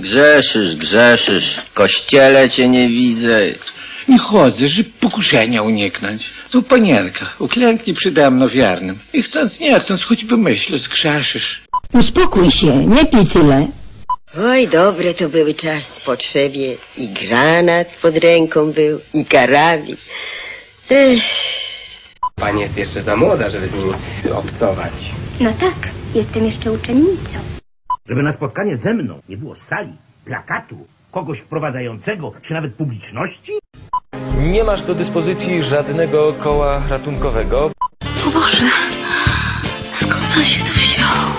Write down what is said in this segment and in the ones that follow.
Grzeszysz, grzeszysz, w kościele cię nie widzę. I chodzę, żeby pokuszenia uniknąć. No panienka, uklęknij przede mną wiernym. I chcąc nie chcąc, choćby myślę, zgrzeszysz. Uspokój się, nie pij tyle. Oj, dobre to były czasy. W potrzebie i granat pod ręką był, i karabin. Ech, Pani jest jeszcze za młoda, żeby z nimi obcować. No tak, jestem jeszcze uczennicą. Żeby na spotkanie ze mną nie było sali, plakatu, kogoś wprowadzającego, czy nawet publiczności? Nie masz do dyspozycji żadnego koła ratunkowego. O Boże, skąd pan się tu wziął?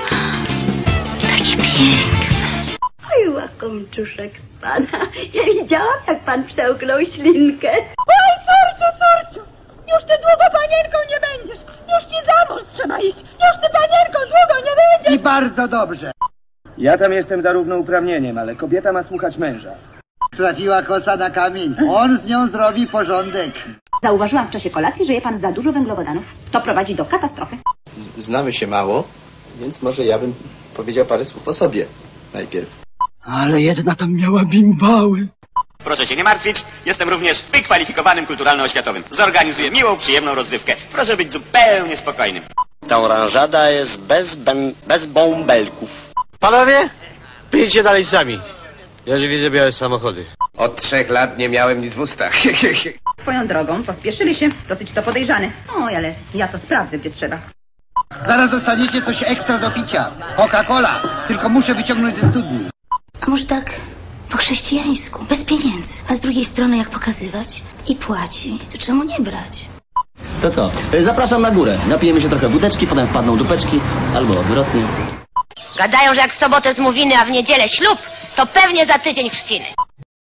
Taki piękny. Oj, łakomczuszek z pana. Ja widziałam, jak pan przełknął ślinkę. Oj, córciu, córciu! Już ty długo panienką nie będziesz! Już ci za mąż trzeba iść! Już ty panienką długo nie będziesz! I bardzo dobrze. Ja tam jestem za równouprawnieniem, ale kobieta ma słuchać męża. Trafiła kosa na kamień. On z nią zrobi porządek. Zauważyłam w czasie kolacji, że je pan za dużo węglowodanów. To prowadzi do katastrofy. Znamy się mało, więc może ja bym powiedział parę słów o sobie najpierw. Ale jedna tam miała bimbały. Proszę się nie martwić, jestem również wykwalifikowanym kulturalno-oświatowym. Zorganizuję miłą, przyjemną rozrywkę. Proszę być zupełnie spokojnym. Ta oranżada jest bez, bem, bez bąbelków. Panowie, pijcie dalej sami. Ja już widzę białe samochody. Od trzech lat nie miałem nic w ustach. Swoją drogą, pospieszyli się. Dosyć to podejrzane. Oj, ale ja to sprawdzę, gdzie trzeba. Zaraz dostaniecie coś ekstra do picia. Coca-Cola. Tylko muszę wyciągnąć ze studni. A może tak po chrześcijańsku, bez pieniędzy. A z drugiej strony, jak pokazywać i płaci, to czemu nie brać? To co? Zapraszam na górę. Napijemy się trochę wódeczki, potem wpadną dupeczki, albo odwrotnie. Gadają, że jak w sobotę zmówiny, a w niedzielę ślub, to pewnie za tydzień chrzciny.